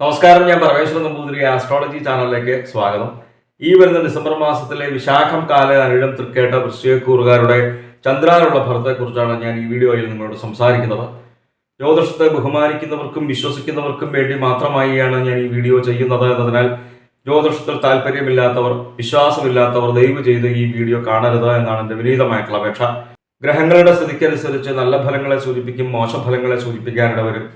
നമസ്കാരം ഞാൻ പരമേശ്വരൻ നമ്പൂതിരി ആസ്ട്രോളജി ചാനലിലേക്ക് സ്വാഗതം. ഈ വരുന്ന ഡിസംബർ മാസത്തിലെ വിശാഖം കാല അനിഴം തൃക്കേട്ട വൃശ്ചികക്കൂറുകാരുടെ ചന്ദ്രാനുള്ള ഫലത്തെക്കുറിച്ചാണ് ഞാൻ ഈ വീഡിയോയിൽ നിങ്ങളോട് സംസാരിക്കുന്നത്. ജ്യോതിഷത്തെ ബഹുമാനിക്കുന്നവർക്കും വിശ്വസിക്കുന്നവർക്കും വേണ്ടി മാത്രമായാണ് ഞാൻ ഈ വീഡിയോ ചെയ്യുന്നത് എന്നതിനാൽ ജ്യോതിഷത്തിൽ താല്പര്യമില്ലാത്തവർ വിശ്വാസമില്ലാത്തവർ ദയവ് ചെയ്ത് ഈ വീഡിയോ കാണരുത് എന്നാണ് എന്റെ വിനീതമായിട്ടുള്ള അപേക്ഷ. ഗ്രഹങ്ങളുടെ സ്ഥിതിക്കനുസരിച്ച് നല്ല ഫലങ്ങളെ സൂചിപ്പിക്കും മോശ ഫലങ്ങളെ സൂചിപ്പിക്കാനിട വരും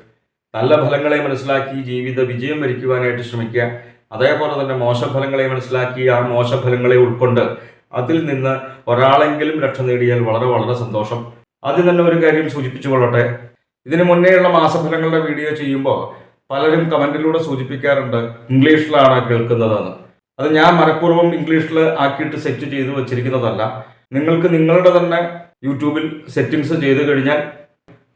നല്ല ഫലങ്ങളെ മനസ്സിലാക്കി ജീവിത വിജയം വരിക്കുവാനായിട്ട് ശ്രമിക്കുക. അതേപോലെ തന്നെ മോശഫലങ്ങളെ മനസ്സിലാക്കി ആ മോശഫലങ്ങളെ ഉൾക്കൊണ്ട് അതിൽ നിന്ന് ഒരാളെങ്കിലും രക്ഷ നേടിയാൽ വളരെ വളരെ സന്തോഷം. ആദ്യം തന്നെ ഒരു കാര്യം സൂചിപ്പിച്ചു കൊള്ളട്ടെ. ഇതിന് മുന്നേയുള്ള മാസഫലങ്ങളുടെ വീഡിയോ ചെയ്യുമ്പോൾ പലരും കമന്റിലൂടെ സൂചിപ്പിക്കാറുണ്ട് ഇംഗ്ലീഷിലാണ് കേൾക്കുന്നതെന്ന്. അത് ഞാൻ മനഃപൂർവം ഇംഗ്ലീഷിൽ ആക്കിയിട്ട് സെറ്റ് ചെയ്ത് വെച്ചിരിക്കുന്നതല്ല. നിങ്ങൾക്ക് നിങ്ങളുടെ തന്നെ യൂട്യൂബിൽ സെറ്റിങ്സ് ചെയ്ത് കഴിഞ്ഞാൽ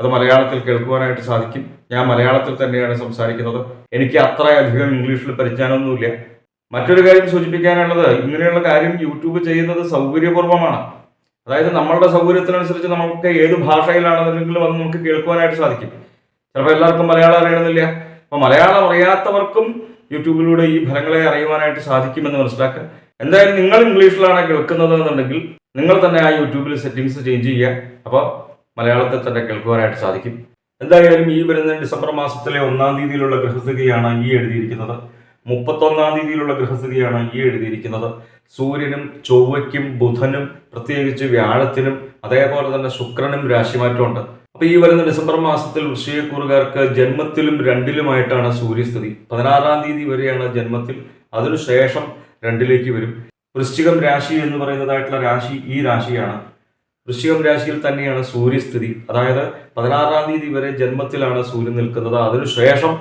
അത് മലയാളത്തിൽ കേൾക്കുവാനായിട്ട് സാധിക്കും. ഞാൻ മലയാളത്തിൽ തന്നെയാണ് സംസാരിക്കുന്നത്. എനിക്ക് അത്രയധികം ഇംഗ്ലീഷിൽ പരിജ്ഞാനമൊന്നുമില്ല മറ്റൊരു കാര്യം സൂചിപ്പിക്കാനുള്ളത് ഇങ്ങനെയുള്ള കാര്യം യൂട്യൂബ് ചെയ്യുന്നത് സൗകര്യപൂർവമാണ് അതായത് നമ്മളുടെ സൗകര്യത്തിനനുസരിച്ച് നമുക്ക് ഏത് ഭാഷയിലാണെന്നുണ്ടെങ്കിലും അത് നമുക്ക് കേൾക്കുവാനായിട്ട് സാധിക്കും. ചിലപ്പോൾ എല്ലാവർക്കും മലയാളം അറിയണമെന്നില്ല. അപ്പോൾ മലയാളം അറിയാത്തവർക്കും യൂട്യൂബിലൂടെ ഈ ഫലങ്ങളെ അറിയുവാനായിട്ട് സാധിക്കുമെന്ന് മനസ്സിലാക്കുക. എന്തായാലും നിങ്ങൾ ഇംഗ്ലീഷിലാണ് കേൾക്കുന്നത് എന്നുണ്ടെങ്കിൽ നിങ്ങൾ തന്നെ ആ യൂട്യൂബിൽ സെറ്റിങ്സ് ചേഞ്ച് ചെയ്യുക. അപ്പോൾ മലയാളത്തിൽ തന്നെ കേൾക്കുവാനായിട്ട് സാധിക്കും. എന്തായാലും ഈ വരുന്ന ഡിസംബർ മാസത്തിലെ ഒന്നാം തീയതിയിലുള്ള ഗൃഹസ്ഥിതിയാണ് ഈ എഴുതിയിരിക്കുന്നത്. മുപ്പത്തൊന്നാം തീയതിയിലുള്ള ഗൃഹസ്ഥിതിയാണ് ഈ എഴുതിയിരിക്കുന്നത്. സൂര്യനും ചൊവ്വയ്ക്കും ബുധനും പ്രത്യേകിച്ച് വ്യാഴത്തിനും അതേപോലെ തന്നെ ശുക്രനും രാശിമാറ്റമുണ്ട്. അപ്പൊ ഈ വരുന്ന ഡിസംബർ മാസത്തിൽ വൃശ്ചികക്കൂറുകാർക്ക് ജന്മത്തിലും രണ്ടിലുമായിട്ടാണ് സൂര്യസ്ഥിതി. പതിനാറാം തീയതി വരെയാണ് ജന്മത്തിൽ അതിനുശേഷം രണ്ടിലേക്ക് വരും. വൃശ്ചികം രാശി എന്ന് പറയുന്നതായിട്ടുള്ള രാശി ഈ രാശിയാണ്. വൃശ്ചികം രാശിയിൽ തന്നെയാണ് സൂര്യസ്ഥിതി. അതായത് പതിനാറാം തീയതി വരെ ജന്മത്തിലാണ് സൂര്യൻ നിൽക്കുന്നത്. അതിനുശേഷം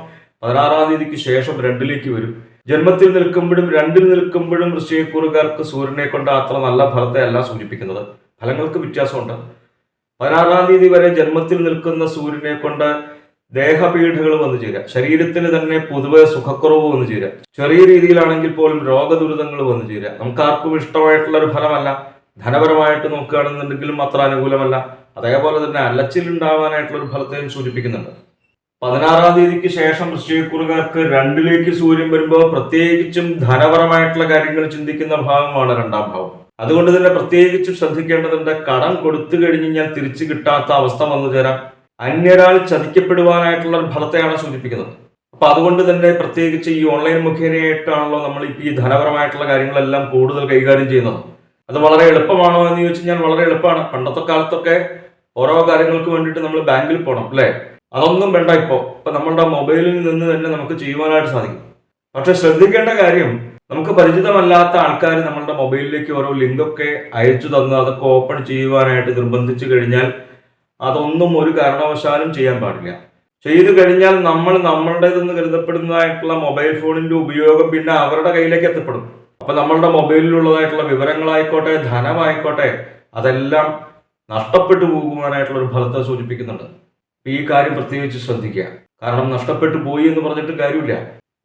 പതിനാറാം തീയതിക്ക് ശേഷം രണ്ടിലേക്ക് വരും. ജന്മത്തിൽ നിൽക്കുമ്പോഴും രണ്ടിൽ നിൽക്കുമ്പോഴും വൃശ്ചികക്കൂറുകാർക്ക് സൂര്യനെ കൊണ്ട് അത്ര നല്ല ഫലത്തെ അല്ല സൂചിപ്പിക്കുന്നത്. ഫലങ്ങൾക്ക് വ്യത്യാസമുണ്ട്. പതിനാറാം തീയതി വരെ ജന്മത്തിൽ നിൽക്കുന്ന സൂര്യനെ കൊണ്ട് ദേഹപീഠകൾ വന്നു ചേരുക. ശരീരത്തിന് തന്നെ പൊതുവെ സുഖക്കുറവ് വന്നു ചേരുക. ചെറിയ രീതിയിലാണെങ്കിൽ പോലും രോഗദുരിതങ്ങൾ വന്നു ചേരുക. നമുക്ക് ആർക്കും ഇഷ്ടമായിട്ടുള്ള ഒരു ഫലമല്ല. ധനപരമായിട്ട് നോക്കുകയാണെന്നുണ്ടെങ്കിലും അത്ര അനുകൂലമല്ല. അതേപോലെ തന്നെ അലച്ചിലുണ്ടാവാനായിട്ടുള്ള ഒരു ഫലത്തെയും സൂചിപ്പിക്കുന്നുണ്ട്. പതിനാറാം തീയതിക്ക് ശേഷം വൃശ്ചികക്കുറുകാർക്ക് രണ്ടിലേക്ക് സൂര്യൻ വരുമ്പോൾ പ്രത്യേകിച്ചും ധനപരമായിട്ടുള്ള കാര്യങ്ങൾ ചിന്തിക്കുന്ന ഭാഗമാണ് രണ്ടാം ഭാവം. അതുകൊണ്ട് തന്നെ പ്രത്യേകിച്ചും ശ്രദ്ധിക്കേണ്ടതുണ്ട് കടം കൊടുത്തു കഴിഞ്ഞ് കഴിഞ്ഞാൽ തിരിച്ചു കിട്ടാത്ത അവസ്ഥ വന്നു ചേരാം. അന്യരാൾ ചതിക്കപ്പെടുവാനായിട്ടുള്ള ഫലത്തെയാണ് സൂചിപ്പിക്കുന്നത്. അപ്പൊ അതുകൊണ്ട് തന്നെ പ്രത്യേകിച്ച് ഈ ഓൺലൈൻ മുഖേനയായിട്ടാണല്ലോ നമ്മൾ ഈ ധനപരമായിട്ടുള്ള കാര്യങ്ങളെല്ലാം കൂടുതൽ കൈകാര്യം ചെയ്യുന്നത്. അത് വളരെ എളുപ്പമാണോ എന്ന് ചോദിച്ചു ഞാൻ വളരെ എളുപ്പമാണ്. പണ്ടത്തെ കാലത്തൊക്കെ ഓരോ കാര്യങ്ങൾക്ക് വേണ്ടിയിട്ട് നമ്മൾ ബാങ്കിൽ പോകണം അല്ലേ? അതൊന്നും വേണ്ട ഇപ്പോൾ ഇപ്പൊ നമ്മളുടെ മൊബൈലിൽ നിന്ന് തന്നെ നമുക്ക് ചെയ്യുവാനായിട്ട് സാധിക്കും. പക്ഷെ ശ്രദ്ധിക്കേണ്ട കാര്യം നമുക്ക് പരിചിതമല്ലാത്ത ആൾക്കാർ നമ്മളുടെ മൊബൈലിലേക്ക് ഓരോ ലിങ്കൊക്കെ അയച്ചു തന്ന് അതൊക്കെ ഓപ്പൺ ചെയ്യുവാനായിട്ട് നിർബന്ധിച്ചു കഴിഞ്ഞാൽ അതൊന്നും ഒരു കാരണവശാലും ചെയ്യാൻ പാടില്ല. ചെയ്തു കഴിഞ്ഞാൽ നമ്മൾ നമ്മളുടേതെന്ന് കരുതപ്പെടുന്നതായിട്ടുള്ള മൊബൈൽ ഫോണിന്റെ ഉപയോഗം പിന്നെ അവരുടെ കയ്യിലേക്ക് എത്തപ്പെടും. അപ്പൊ നമ്മളുടെ മൊബൈലിലുള്ളതായിട്ടുള്ള വിവരങ്ങളായിക്കോട്ടെ ധനമായിക്കോട്ടെ അതെല്ലാം നഷ്ടപ്പെട്ടു പോകുവാനായിട്ടുള്ള ഒരു ഫലത്തെ സൂചിപ്പിക്കുന്നുണ്ട്. ഈ കാര്യം പ്രത്യേകിച്ച് ശ്രദ്ധിക്കുക. കാരണം നഷ്ടപ്പെട്ടു പോയി എന്ന് പറഞ്ഞിട്ട് കാര്യമില്ല.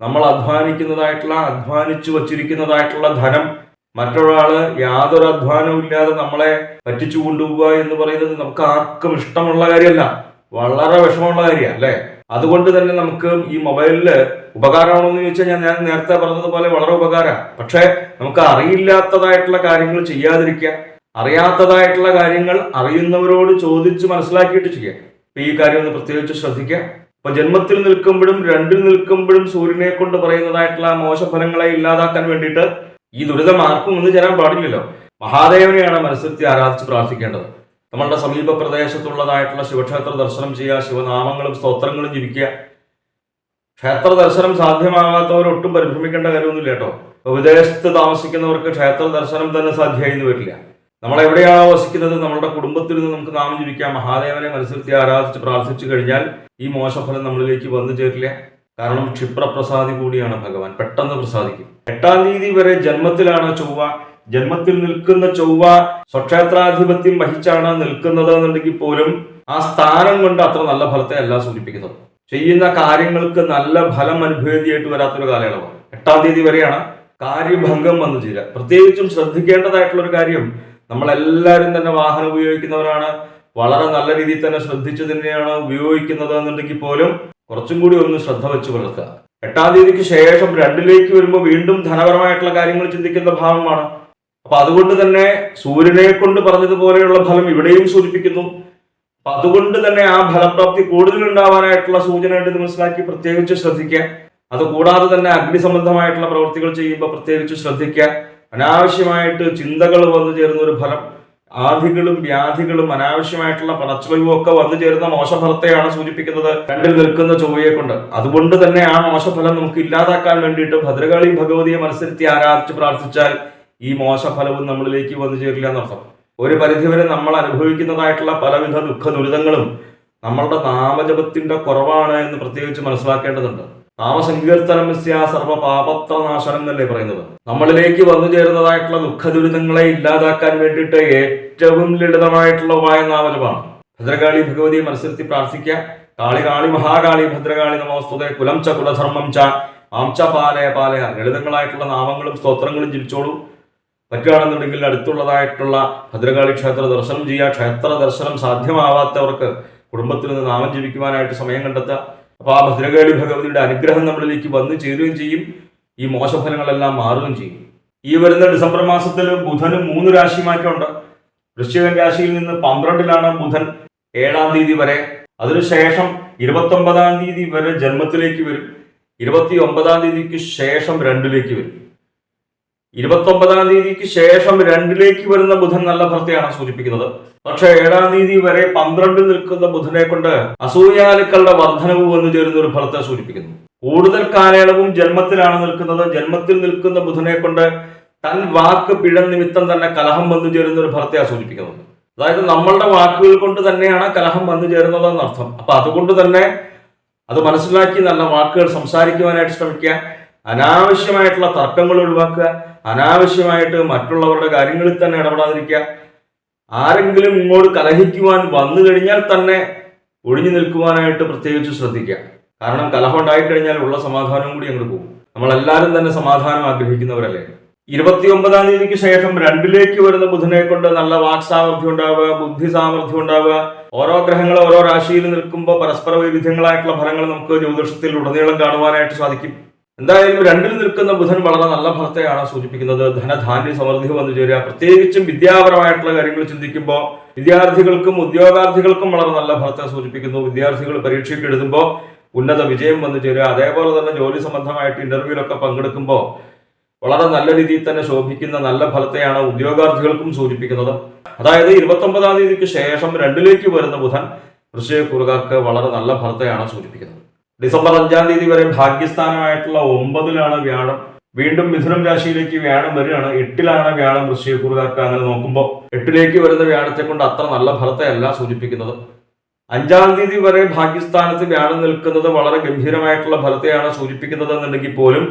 നമ്മൾ അധ്വാനിക്കുന്നതായിട്ടുള്ള അധ്വാനിച്ചു വച്ചിരിക്കുന്നതായിട്ടുള്ള ധനം മറ്റൊരാൾ യാതൊരു അധ്വാനവും ഇല്ലാതെ നമ്മളെ പറ്റിച്ചു കൊണ്ടുപോവുക എന്ന് പറയുന്നത് നമുക്ക് ആർക്കും ഇഷ്ടമുള്ള കാര്യമല്ല. വളരെ വിഷമമുള്ള കാര്യമാണ് അല്ലെ അതുകൊണ്ട് തന്നെ നമുക്ക് ഈ മൊബൈലിൽ ഉപകാരമാണോ എന്ന് ചോദിച്ചാൽ ഞാൻ ഞാൻ നേരത്തെ പറഞ്ഞതുപോലെ വളരെ ഉപകാരമാണ് പക്ഷേ നമുക്ക് അറിയില്ലാത്തതായിട്ടുള്ള കാര്യങ്ങൾ ചെയ്യാതിരിക്കുക. അറിയാത്തതായിട്ടുള്ള കാര്യങ്ങൾ അറിയുന്നവരോട് ചോദിച്ച് മനസ്സിലാക്കിയിട്ട് ചെയ്യുക. അപ്പൊ ഈ കാര്യം ഒന്ന് പ്രത്യേകിച്ച് ശ്രദ്ധിക്കുക. അപ്പൊ ജന്മത്തിൽ നിൽക്കുമ്പോഴും രണ്ടിൽ നിൽക്കുമ്പോഴും സൂര്യനെ കൊണ്ട് പറയുന്നതായിട്ടുള്ള മോശഫലങ്ങളെ ഇല്ലാതാക്കാൻ വേണ്ടിയിട്ട് ഈ ദുരിതം ആർക്കും ഒന്നും ചേരാൻ പാടില്ലല്ലോ. മഹാദേവനെയാണ് മനസ്സിൽ ആരാധിച്ച് പ്രാർത്ഥിക്കേണ്ടത്. നമ്മളുടെ സമീപ പ്രദേശത്തുള്ളതായിട്ടുള്ള ശിവക്ഷേത്ര ദർശനം ചെയ്യുക ശിവനാമങ്ങളും സ്തോത്രങ്ങളും ജപിക്കുക. ക്ഷേത്ര ദർശനം സാധ്യമാകാത്തവർ ഒട്ടും പരിഭ്രമിക്കേണ്ട കാര്യമൊന്നുമില്ല കേട്ടോ. ഇപ്പൊ വിദേശത്ത് താമസിക്കുന്നവർക്ക് ക്ഷേത്ര ദർശനം തന്നെ സാധ്യമായി എന്ന് വരില്ല. നമ്മൾ എവിടെയാണോ വസിക്കുന്നത് നമ്മുടെ കുടുംബത്തിൽ നിന്ന് നമുക്ക് നാമം ജപിക്കാം. മഹാദേവനെ മത്സരത്തിൽ ആരാധിച്ച് പ്രാർത്ഥിച്ചു കഴിഞ്ഞാൽ ഈ മോശഫലം നമ്മളിലേക്ക് വന്നു ചേരില്ല. കാരണം ക്ഷിപ്രപ്രസാദി കൂടിയാണ് ഭഗവാൻ. പെട്ടെന്ന് പ്രസാദിക്കും. എട്ടാം തീയതി വരെ ജന്മത്തിലാണ് ചൊവ്വ. ജന്മത്തിൽ നിൽക്കുന്ന ചൊവ്വ സ്വക്ഷേത്രാധിപത്യം വഹിച്ചാണ് നിൽക്കുന്നത് എന്നുണ്ടെങ്കിൽ പോലും ആ സ്ഥാനം കൊണ്ട് അത്ര നല്ല ഫലത്തെ അല്ല സൂചിപ്പിക്കുന്നത്. ചെയ്യുന്ന കാര്യങ്ങൾക്ക് നല്ല ഫലം അനുഭവേദിയായിട്ട് വരാത്തൊരു കാലയളവാണ്. എട്ടാം തീയതി വരെയാണ് കാര്യഭംഗം വന്നു ചേരുക. പ്രത്യേകിച്ചും ശ്രദ്ധിക്കേണ്ടതായിട്ടുള്ള ഒരു കാര്യം നമ്മളെല്ലാവരും തന്നെ വാഹനം ഉപയോഗിക്കുന്നവരാണ്. വളരെ നല്ല രീതിയിൽ തന്നെ ശ്രദ്ധിച്ചു തന്നെയാണ് ഉപയോഗിക്കുന്നത് എന്നുണ്ടെങ്കിൽ പോലും കുറച്ചും കൂടി ഒന്ന് ശ്രദ്ധ വെച്ച് പുലർത്തുക. എട്ടാം തീയതിക്ക് ശേഷം രണ്ടിലേക്ക് വരുമ്പോൾ വീണ്ടും ധനപരമായിട്ടുള്ള കാര്യങ്ങൾ ചിന്തിക്കുന്ന ഭാവമാണ്. അപ്പൊ അതുകൊണ്ട് തന്നെ സൂര്യനെ കൊണ്ട് പറഞ്ഞതുപോലെയുള്ള ഫലം ഇവിടെയും സൂചിപ്പിക്കുന്നു. അപ്പൊ അതുകൊണ്ട് തന്നെ ആ ഫലപ്രാപ്തി കൂടുതൽ ഉണ്ടാവാനായിട്ടുള്ള സൂചനയായിട്ട് മനസ്സിലാക്കി പ്രത്യേകിച്ച് ശ്രദ്ധിക്കുക. അതുകൂടാതെ തന്നെ അഗ്നി സംബന്ധമായിട്ടുള്ള പ്രവൃത്തികൾ ചെയ്യുമ്പോൾ പ്രത്യേകിച്ച് ശ്രദ്ധിക്കുക. അനാവശ്യമായിട്ട് ചിന്തകൾ വന്നു ചേരുന്ന ഒരു ഫലം ആധികളും വ്യാധികളും അനാവശ്യമായിട്ടുള്ള പണച്ചുവയും ഒക്കെ വന്നു ചേരുന്ന മോശഫലത്തെയാണ് സൂചിപ്പിക്കുന്നത്. രണ്ടിൽ നിൽക്കുന്ന ചൊവ്വയെ കൊണ്ട്. അതുകൊണ്ട് തന്നെ ആ മോശഫലം നമുക്ക് ഇല്ലാതാക്കാൻ വേണ്ടിയിട്ട് ഭദ്രകാളി ഭഗവതിയെ മനസ്സിരുത്തി ആരാധിച്ച് പ്രാർത്ഥിച്ചാൽ ഈ മോശഫലവും നമ്മളിലേക്ക് വന്നു ചേരില്ല എന്നർത്ഥം. ഒരു പരിധിവരെ നമ്മൾ അനുഭവിക്കുന്നതായിട്ടുള്ള പലവിധ ദുഃഖ ദുരിതങ്ങളും നമ്മളുടെ നാമജപത്തിന്റെ കുറവാണ് എന്ന് പ്രത്യേകിച്ച് മനസ്സിലാക്കേണ്ടതുണ്ട്. നാമസങ്കീർത്തനം സർവ പാപത്ര നാശനം എന്നല്ലേ പറയുന്നത്. നമ്മളിലേക്ക് വന്നു ചേരുന്നതായിട്ടുള്ള ദുഃഖ ദുരിതങ്ങളെ ഇല്ലാതാക്കാൻ വേണ്ടിയിട്ട് ഏറ്റവും ലളിതമായിട്ടുള്ള ഉപായ നാമജപമാണ്. ഭദ്രകാളി ഭഗവതി മനസ്സിരുത്തി പ്രാർത്ഥിക്കുക. കാളി കാളി മഹാകാളി ഭദ്രകാളി നമോസ്തുതേ കുലം ച കുലധർമ്മം ച. മാംച പാലയ പാലയ. ലളിതങ്ങളായിട്ടുള്ള നാമങ്ങളും സ്തോത്രങ്ങളും ജപിച്ചോളൂ. പറ്റുകയാണെന്നുണ്ടെങ്കിൽ അടുത്തുള്ളതായിട്ടുള്ള ഭദ്രകാളി ക്ഷേത്ര ദർശനം ചെയ്യുക. ക്ഷേത്ര ദർശനം സാധ്യമാവാത്തവർക്ക് കുടുംബത്തിൽ നിന്ന് നാമം ജപിക്കുവാനായിട്ട് സമയം കണ്ടെത്തുക. അപ്പോൾ ആ ഭദ്രകാളി ഭഗവതിയുടെ അനുഗ്രഹം നമ്മളിലേക്ക് വന്നു ചേരുകയും ചെയ്യും. ഈ മോശഫലങ്ങളെല്ലാം മാറുകയും ചെയ്യും. ഈ വരുന്ന ഡിസംബർ മാസത്തിൽ ബുധന് മൂന്ന് രാശി മാറ്റമുണ്ട് വൃശ്ചികൻ രാശിയിൽ നിന്ന് പന്ത്രണ്ടിലാണ് ബുധൻ ഏഴാം തീയതി വരെ. അതിനുശേഷം ഇരുപത്തി ഒമ്പതാം തീയതി വരെ ജന്മത്തിലേക്ക് വരും. ഇരുപത്തി ഒമ്പതാം തീയതിക്ക് ശേഷം രണ്ടിലേക്ക് വരും. ഇരുപത്തി ഒമ്പതാം തീയതിക്ക് ശേഷം രണ്ടിലേക്ക് വരുന്ന ബുധൻ നല്ല ഭർത്തിയാണ് സൂചിപ്പിക്കുന്നത്. പക്ഷെ ഏഴാം തീയതി വരെ പന്ത്രണ്ടിൽ നിൽക്കുന്ന ബുധനെ കൊണ്ട് അസൂയാലുക്കളുടെ വർധനവ് വന്നു ചേരുന്ന ഒരു ഫലത്തെ സൂചിപ്പിക്കുന്നു. കൂടുതൽ കാലയളവും ജന്മത്തിലാണ് നിൽക്കുന്നത്. ജന്മത്തിൽ നിൽക്കുന്ന ബുധനെ കൊണ്ട് തൻ വാക്ക് പിഴ നിമിത്തം തന്നെ കലഹം വന്നു ചേരുന്ന ഒരു ഫലത്തെയാണ് സൂചിപ്പിക്കുന്നത്. അതായത് നമ്മളുടെ വാക്കുകൾ കൊണ്ട് തന്നെയാണ് കലഹം വന്നു ചേരുന്നത് എന്നർത്ഥം അപ്പൊ അതുകൊണ്ട് തന്നെ അത് മനസ്സിലാക്കി നല്ല വാക്കുകൾ സംസാരിക്കുവാനായിട്ട് ശ്രമിക്കുക. അനാവശ്യമായിട്ടുള്ള തർക്കങ്ങൾ ഒഴിവാക്കുക. അനാവശ്യമായിട്ട് മറ്റുള്ളവരുടെ കാര്യങ്ങളിൽ തന്നെ ഇടപെടാതിരിക്കുക. ആരെങ്കിലും ഇങ്ങോട്ട് കലഹിക്കുവാൻ വന്നു കഴിഞ്ഞാൽ തന്നെ ഒഴിഞ്ഞു നിൽക്കുവാനായിട്ട് പ്രത്യേകിച്ച് ശ്രദ്ധിക്കുക. കാരണം കലഹം ഉണ്ടായിക്കഴിഞ്ഞാൽ ഉള്ള സമാധാനവും കൂടി അങ്ങോട്ട് പോകും. നമ്മളെല്ലാവരും തന്നെ സമാധാനം ആഗ്രഹിക്കുന്നവരല്ലേ? ഇരുപത്തി ഒമ്പതാം തീയതിക്ക് ശേഷം രണ്ടിലേക്ക് വരുന്ന ബുധനെ കൊണ്ട് നല്ല വാക് സാമർഥ്യം ഉണ്ടാവുക ബുദ്ധി സാമർഥ്യം ഉണ്ടാവുക. ഓരോ ഗ്രഹങ്ങൾ ഓരോ രാശിയിൽ നിൽക്കുമ്പോൾ പരസ്പര വൈവിധ്യങ്ങളായിട്ടുള്ള ഫലങ്ങൾ നമുക്ക് ജ്യോതിഷത്തിൽ ഉടനീളം കാണുവാനായിട്ട് സാധിക്കും. എന്തായാലും രണ്ടിൽ നിൽക്കുന്ന ബുധൻ വളരെ നല്ല ഫലത്തെയാണ് സൂചിപ്പിക്കുന്നത്. ധനധാന്യ സമൃദ്ധി വന്നു ചേരുക. പ്രത്യേകിച്ചും വിദ്യാപരമായിട്ടുള്ള കാര്യങ്ങൾ ചിന്തിക്കുമ്പോൾ വിദ്യാർത്ഥികൾക്കും ഉദ്യോഗാർത്ഥികൾക്കും വളരെ നല്ല ഫലത്തെ സൂചിപ്പിക്കുന്നു. വിദ്യാർത്ഥികൾ പരീക്ഷയ്ക്ക് എഴുതുമ്പോൾ ഉന്നത വിജയം വന്നു ചേരുക. അതേപോലെ തന്നെ ജോലി സംബന്ധമായിട്ട് ഇന്റർവ്യൂലൊക്കെ പങ്കെടുക്കുമ്പോൾ വളരെ നല്ല രീതിയിൽ തന്നെ ശോഭിക്കുന്ന നല്ല ഫലത്തെയാണ് ഉദ്യോഗാർത്ഥികൾക്കും സൂചിപ്പിക്കുന്നത്. അതായത് ഇരുപത്തി ഒമ്പതാം തീയതിക്ക് ശേഷം രണ്ടിലേക്ക് വരുന്ന ബുധൻ വൃശ്ചികക്കുറുകാർക്ക് വളരെ നല്ല ഫലത്തെയാണ് സൂചിപ്പിക്കുന്നത്. ഡിസംബർ അഞ്ചാം തീയതി വരെ ഭാഗ്യസ്ഥാനമായിട്ടുള്ള ഒമ്പതിലാണ് വ്യാഴം. വീണ്ടും മിഥുനം രാശിയിലേക്ക് വ്യാഴം വരികയാണ്. എട്ടിലാണ് വ്യാഴം വൃശ്ചികക്കുറുകാർക്ക് അങ്ങനെ നോക്കുമ്പോൾ എട്ടിലേക്ക് വരുന്ന വ്യാഴത്തെ കൊണ്ട് അത്ര നല്ല ഫലത്തെ അല്ല സൂചിപ്പിക്കുന്നത്. അഞ്ചാം തീയതി വരെ ഭാഗ്യസ്ഥാനത്ത് വ്യാഴം നിൽക്കുന്നത് വളരെ ഗംഭീരമായിട്ടുള്ള ഫലത്തെയാണ് സൂചിപ്പിക്കുന്നത് എന്നുണ്ടെങ്കിൽ പോലും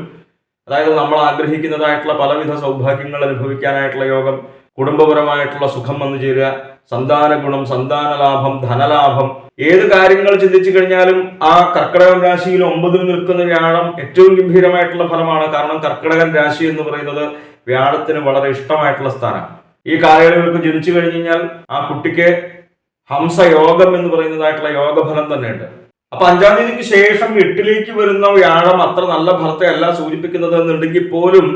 അതായത് നമ്മൾ ആഗ്രഹിക്കുന്നതായിട്ടുള്ള പലവിധ സൗഭാഗ്യങ്ങൾ അനുഭവിക്കാനായിട്ടുള്ള യോഗം കുടുംബപരമായിട്ടുള്ള സുഖം വന്നു ചേരുക സന്താന ഗുണം സന്താന ലാഭം ധനലാഭം ഏത് കാര്യങ്ങൾ ചിന്തിച്ചു കഴിഞ്ഞാലും ആ കർക്കിടകൻ രാശിയിൽ ഒമ്പതിൽ നിൽക്കുന്ന വ്യാഴം ഏറ്റവും ഗംഭീരമായിട്ടുള്ള ഫലമാണ്. കാരണം കർക്കിടകൻ രാശി എന്ന് പറയുന്നത് വ്യാഴത്തിന് വളരെ ഇഷ്ടമായിട്ടുള്ള സ്ഥാനം. ഈ കാലയളവിലേക്ക് ജനിച്ചു കഴിഞ്ഞു കഴിഞ്ഞാൽ ആ കുട്ടിക്ക് ഹംസയോഗം എന്ന് പറയുന്നതായിട്ടുള്ള യോഗഫലം തന്നെയുണ്ട്. അപ്പൊ അഞ്ചാം തീയതിക്ക് ശേഷം എട്ടിലേക്ക് വരുന്ന വ്യാഴം അത്ര നല്ല ഫലത്തെ അല്ല സൂചിപ്പിക്കുന്നത് എന്നുണ്ടെങ്കിൽ പോലും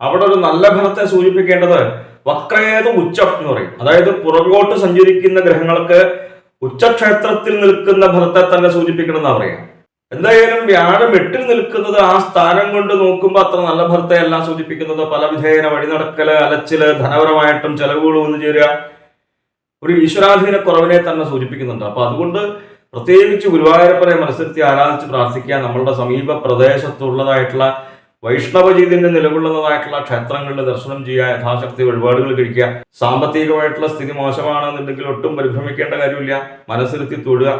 അവിടെ ഒരു നല്ല ഫലത്തെ സൂചിപ്പിക്കേണ്ടത് വക്രേത ഉച്ചം എന്ന് പറയും. അതായത് പുറകോട്ട് സഞ്ചരിക്കുന്ന ഗ്രഹങ്ങൾക്ക് ഉച്ചക്ഷേത്രത്തിൽ നിൽക്കുന്ന ഫലത്തെ തന്നെ സൂചിപ്പിക്കണം എന്നാ പറയാം എന്തായാലും വ്യാഴം എട്ടിൽ നിൽക്കുന്നത് ആ സ്ഥാനം കൊണ്ട് നോക്കുമ്പോൾ അത്ര നല്ല ഫലത്തെ അല്ല സൂചിപ്പിക്കുന്നത്. പല വിധേയന വഴിനടക്കൽ അലച്ചിൽ ധനപരമായിട്ടും ചെലവുകൾ വന്നു ചേരുക. ഒരു ഈശ്വരാധീന കുറവിനെ തന്നെ സൂചിപ്പിക്കുന്നുണ്ട്. അപ്പൊ അതുകൊണ്ട് പ്രത്യേകിച്ച് ഗുരുവായൂരപ്പനെ മനസ്സിരുത്തി ആരാധിച്ച് പ്രാർത്ഥിക്കുക. നമ്മളുടെ സമീപ പ്രദേശത്തുള്ളതായിട്ടുള്ള വൈഷ്ണവ ചൈതന്യം നിലകൊള്ളുന്നതായിട്ടുള്ള ക്ഷേത്രങ്ങളിൽ ദർശനം ചെയ്യുക യഥാശക്തി വഴിപാടുകൾ കഴിക്കുക. സാമ്പത്തികമായിട്ടുള്ള സ്ഥിതി മോശമാണെന്നുണ്ടെങ്കിൽ ഒട്ടും പരിഭ്രമിക്കേണ്ട കാര്യമില്ല. മനസ്സിരുത്തി തൊഴുക.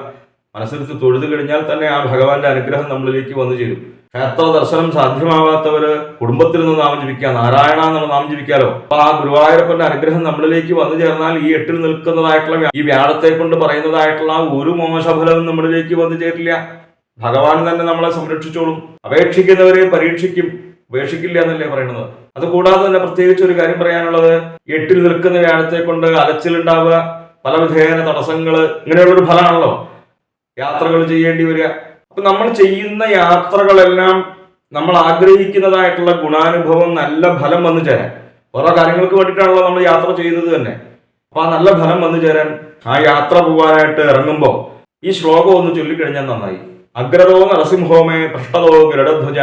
മനസ്സിരുത്തി തൊഴുതു കഴിഞ്ഞാൽ തന്നെ ആ ഭഗവാന്റെ അനുഗ്രഹം നമ്മളിലേക്ക് വന്നു ചേരും. ക്ഷേത്ര ദർശനം സാധ്യമാവാത്തവര് കുടുംബത്തിൽ നിന്ന് നാമം ജപിക്കുക നാരായണ എന്നുള്ള നാമം ജപിക്കാലോ അപ്പൊ ആ ഗുരുവായൂരപ്പന്റെ അനുഗ്രഹം നമ്മളിലേക്ക് വന്നു ചേർന്നാൽ ഈ എട്ടിൽ നിൽക്കുന്നതായിട്ടുള്ള ഈ വ്യാഴത്തെ കൊണ്ട് പറയുന്നതായിട്ടുള്ള ആ ഒരു മോശഫലവും നമ്മളിലേക്ക് വന്നു ചേരില്ല. ഭഗവാൻ തന്നെ നമ്മളെ സംരക്ഷിച്ചോളും. അപേക്ഷിക്കുന്നവരെ പരീക്ഷിക്കും. ഉപേക്ഷിക്കില്ല എന്നല്ലേ പറയുന്നത്. അതുകൂടാതെ തന്നെ പ്രത്യേകിച്ച് ഒരു കാര്യം പറയാനുള്ളത് എട്ടിൽ നിൽക്കുന്ന വ്യാഴത്തെ കൊണ്ട് അലച്ചിലുണ്ടാവുക പല വിധേയന തടസ്സങ്ങൾ ഇങ്ങനെയുള്ളൊരു ഫലമാണല്ലോ യാത്രകൾ ചെയ്യേണ്ടി വരിക. അപ്പൊ നമ്മൾ ചെയ്യുന്ന യാത്രകളെല്ലാം നമ്മൾ ആഗ്രഹിക്കുന്നതായിട്ടുള്ള ഗുണാനുഭവം നല്ല ഫലം വന്നു ചേരാൻ. ഓരോ കാര്യങ്ങൾക്ക് വേണ്ടിയിട്ടാണല്ലോ നമ്മൾ യാത്ര ചെയ്യുന്നത് തന്നെ. അപ്പൊ ആ നല്ല ഫലം വന്നു ചേരാൻ ആ യാത്ര പോകാനായിട്ട് ഇറങ്ങുമ്പോൾ ഈ ശ്ലോകം ഒന്ന് ചൊല്ലിക്കഴിഞ്ഞാൽ നന്നായി. അഗ്രതോ നരസിംഹോമേ പൃഷ്ഠതോ ഗരുഡധ്വജ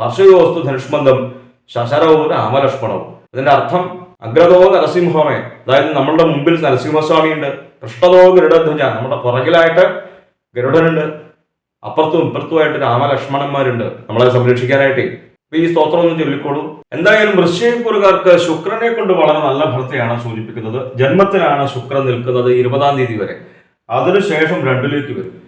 പർശയോസ്തു ധനുഷ്മന്തം ശശരവും രാമലക്ഷ്മണവും അതിന്റെ അർത്ഥം അഗ്രതോ നരസിംഹോമേ. അതായത് നമ്മളുടെ മുമ്പിൽ നരസിംഹസ്വാമിയുണ്ട് പൃഷ്ഠതോ ഗരുഡധ്വജ നമ്മുടെ പുറകിലായിട്ട് ഗരുഡനുണ്ട്. അപ്പുറത്തും ഇപ്പുറത്തുമായിട്ട് രാമലക്ഷ്മണന്മാരുണ്ട്. നമ്മളെ സംരക്ഷിക്കാനായിട്ട്. അപ്പൊ ഈ സ്തോത്രം ഒന്ന് ചൊല്ലിക്കോളൂ. എന്തായാലും വൃശ്ചികക്കുറുകാർക്ക് ശുക്രനെ കൊണ്ട് വളരെ നല്ല ഫലത്തെയാണ് സൂചിപ്പിക്കുന്നത്. ജന്മത്തിലാണ് ശുക്രൻ നിൽക്കുന്നത് ഇരുപതാം തീയതി വരെ. അതിനുശേഷം രണ്ടിലേക്ക് വരും.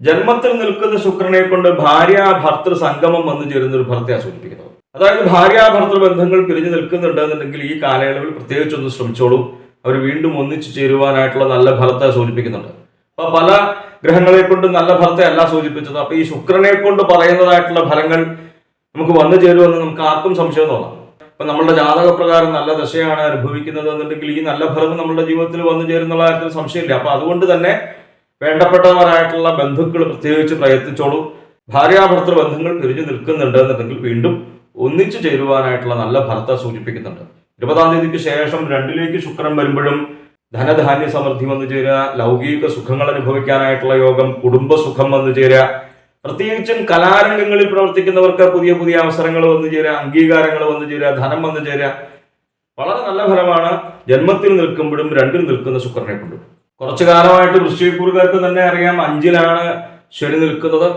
ജന്മത്തിൽ നിൽക്കുന്ന ശുക്രനെ കൊണ്ട് ഭാര്യ ഭർത്തൃ സംഗമം വന്നു ചേരുന്ന ഒരു ഫലത്തെ സൂചിപ്പിക്കുന്നത് അതായത് ഭാര്യ ഭർത്തൃ ബന്ധങ്ങൾ പിരിഞ്ഞു നിൽക്കുന്നുണ്ട് എന്നുണ്ടെങ്കിൽ ഈ കാലയളവിൽ പ്രത്യേകിച്ചൊന്ന് ശ്രമിച്ചോളൂ. അവർ വീണ്ടും ഒന്നിച്ചു ചേരുവാനായിട്ടുള്ള നല്ല ഫലത്തെ സൂചിപ്പിക്കുന്നുണ്ട്. അപ്പൊ പല ഗ്രഹങ്ങളെ കൊണ്ട് നല്ല ഫലത്തെ അല്ല സൂചിപ്പിച്ചത്. അപ്പൊ ഈ ശുക്രനെ കൊണ്ട് പറയുന്നതായിട്ടുള്ള ഫലങ്ങൾ നമുക്ക് വന്നു ചേരുമെന്ന് നമുക്ക് ആർക്കും സംശയം തോന്നാം. അപ്പൊ നമ്മളുടെ ജാതക പ്രകാരം നല്ല ദശയാണ് അനുഭവിക്കുന്നത് എന്നുണ്ടെങ്കിൽ ഈ നല്ല ഫലം നമ്മുടെ ജീവിതത്തിൽ വന്നു ചേരുന്നുള്ള കാര്യത്തിൽ സംശയമില്ല. അപ്പൊ അതുകൊണ്ട് തന്നെ വേണ്ടപ്പെട്ടവരായിട്ടുള്ള ബന്ധുക്കൾ പ്രത്യേകിച്ച് പ്രയത്നിച്ചോളൂ. ഭാര്യാഭർത്തൃ ബന്ധങ്ങൾ പിരിഞ്ഞു നിൽക്കുന്നുണ്ട് എന്നുണ്ടെങ്കിൽ വീണ്ടും ഒന്നിച്ചു ചേരുവാനായിട്ടുള്ള നല്ല ഫലത്തെ സൂചിപ്പിക്കുന്നുണ്ട്. ഇരുപതാം തീയതിക്ക് ശേഷം രണ്ടിലേക്ക് ശുക്രൻ വരുമ്പോഴും ധനധാന്യ സമൃദ്ധി വന്നു ചേരുക ലൗകിക സുഖങ്ങൾ അനുഭവിക്കാനായിട്ടുള്ള യോഗം കുടുംബസുഖം വന്നു ചേരുക. പ്രത്യേകിച്ചും കലാരംഗങ്ങളിൽ പ്രവർത്തിക്കുന്നവർക്ക് പുതിയ പുതിയ അവസരങ്ങൾ വന്നു ചേരുക അംഗീകാരങ്ങൾ വന്നു ചേരുക ധനം വന്നു ചേരുക. വളരെ നല്ല ഫലമാണ് ജന്മത്തിൽ നിൽക്കുമ്പോഴും രണ്ടിൽ നിൽക്കുന്ന ശുക്രനെ കൊണ്ടും. കുറച്ചു കാലമായിട്ട് വൃശ്ചികക്കൂറുകാർക്ക് തന്നെ അറിയാം അഞ്ചിലാണ് ശനി നിൽക്കുന്നത്.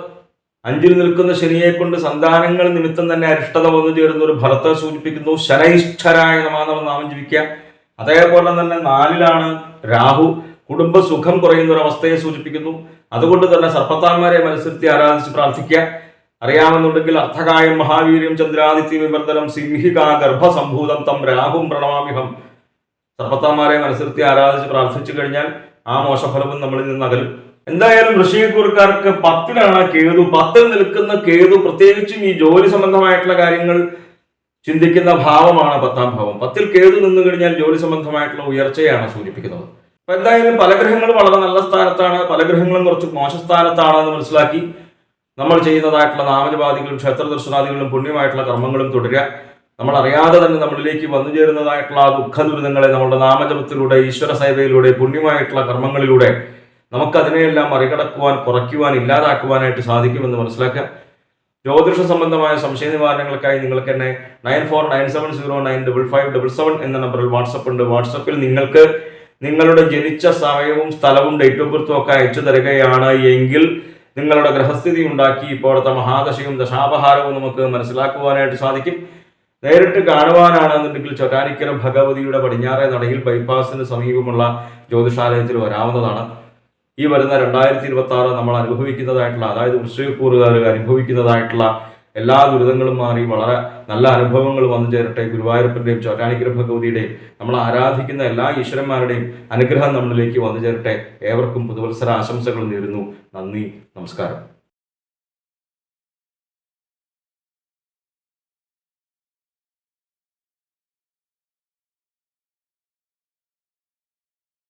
അഞ്ചിൽ നിൽക്കുന്ന ശനിയെ കൊണ്ട് സന്താനങ്ങൾ നിമിത്തം തന്നെ അരിഷ്ടത വന്നു ചേരുന്ന ഒരു ഫലത്തെ സൂചിപ്പിക്കുന്നു. ശനൈഷ്ഠരായ നമാനവ നാമം ജീവിക്കുക അതേപോലെ തന്നെ നാലിലാണ് രാഹു. കുടുംബ സുഖം കുറയുന്ന ഒരു അവസ്ഥയെ സൂചിപ്പിക്കുന്നു. അതുകൊണ്ട് തന്നെ സർപ്പത്താന്മാരെ മത്സരത്തി ആരാധിച്ച് പ്രാർത്ഥിക്കുക. അറിയാമെന്നുണ്ടെങ്കിൽ അർത്ഥകായം മഹാവീര്യം ചന്ദ്രാദിത്യ വിമർദ്ദനം സിംഹിക ഗർഭസംഭൂതം തം രാഹും പ്രണമാമിഹം സർപ്പത്താന്മാരെ മത്സരത്തി ആരാധിച്ച് പ്രാർത്ഥിച്ചു കഴിഞ്ഞാൽ ആ മോശഫലവും നമ്മളിൽ നിന്ന് അകലും. എന്തായാലും ഋഷികുറുക്കാർക്ക് പത്തിലാണ് കേതു. പത്തിൽ നിൽക്കുന്ന കേതു പ്രത്യേകിച്ചും ഈ ജോലി സംബന്ധമായിട്ടുള്ള കാര്യങ്ങൾ ചിന്തിക്കുന്ന ഭാവമാണ് പത്താം ഭാവം. പത്തിൽ കേതു നിന്നു കഴിഞ്ഞാൽ ജോലി സംബന്ധമായിട്ടുള്ള ഉയർച്ചയാണ് സൂചിപ്പിക്കുന്നത്. അപ്പൊ എന്തായാലും പല ഗ്രഹങ്ങളും വളരെ നല്ല സ്ഥാനത്താണ്. പല ഗ്രഹങ്ങളും കുറച്ച് മോശ സ്ഥാനത്താണെന്ന് മനസ്സിലാക്കി നമ്മൾ ചെയ്യുന്നതായിട്ടുള്ള നാമജപാദികളും ക്ഷേത്ര ദർശനാദികളും പുണ്യമായിട്ടുള്ള കർമ്മങ്ങളും തുടരുക. നമ്മൾ അറിയാതെ തന്നെ നമ്മളിലേക്ക് വന്നു ചേരുന്നതായിട്ടുള്ള ആ ദുഃഖ ദുരിതങ്ങളെ നമ്മുടെ നാമജപത്തിലൂടെ ഈശ്വര സേവയിലൂടെ പുണ്യമായിട്ടുള്ള കർമ്മങ്ങളിലൂടെ നമുക്കതിനെയെല്ലാം മറികടക്കുവാൻ കുറയ്ക്കുവാൻ ഇല്ലാതാക്കുവാനായിട്ട് സാധിക്കുമെന്ന് മനസ്സിലാക്കുക. ജ്യോതിഷ സംബന്ധമായ സംശയ നിവാരണങ്ങൾക്കായി നിങ്ങൾക്ക് എന്നെ nine four nine seven zero nine double five double seven എന്ന നമ്പറിൽ വാട്സപ്പ് ഉണ്ട്. വാട്സപ്പിൽ നിങ്ങൾക്ക് നിങ്ങളുടെ ജനിച്ച സമയവും സ്ഥലവും ഡേറ്റ് ഓഫ് ബർത്തും ഒക്കെ അയച്ചു തരികയാണ് എങ്കിൽ നിങ്ങളുടെ ഗ്രഹസ്ഥിതി ഉണ്ടാക്കി ഇപ്പോഴത്തെ മഹാദശയും ദശാപഹാരവും നമുക്ക് മനസ്സിലാക്കുവാനായിട്ട് സാധിക്കും. നേരിട്ട് കാണുവാനാണെന്നുണ്ടെങ്കിൽ ചൊറ്റാനിക്കര ഭഗവതിയുടെ പടിഞ്ഞാറെ നടയിൽ ബൈപ്പാസിന് സമീപമുള്ള ജ്യോതിഷാലയത്തിൽ വരാവുന്നതാണ്. ഈ വരുന്ന രണ്ടായിരത്തി ഇരുപത്തി ആറ് നമ്മൾ അനുഭവിക്കുന്നതായിട്ടുള്ള അതായത് ഉത്സവക്കൂറുകാർ അനുഭവിക്കുന്നതായിട്ടുള്ള എല്ലാ ദുരിതങ്ങളും മാറി വളരെ നല്ല അനുഭവങ്ങൾ വന്നു ചേരട്ടെ. ഗുരുവായൂരപ്പന്റെയും ചോറ്റാനിക്കര ഭഗവതിയുടെയും നമ്മൾ ആരാധിക്കുന്ന എല്ലാ ഈശ്വരന്മാരുടെയും അനുഗ്രഹം നമ്മളിലേക്ക് വന്നു ചേരട്ടെ. ഏവർക്കും പുതുവത്സര ആശംസകൾ നേരുന്നു. നന്ദി നമസ്കാരം.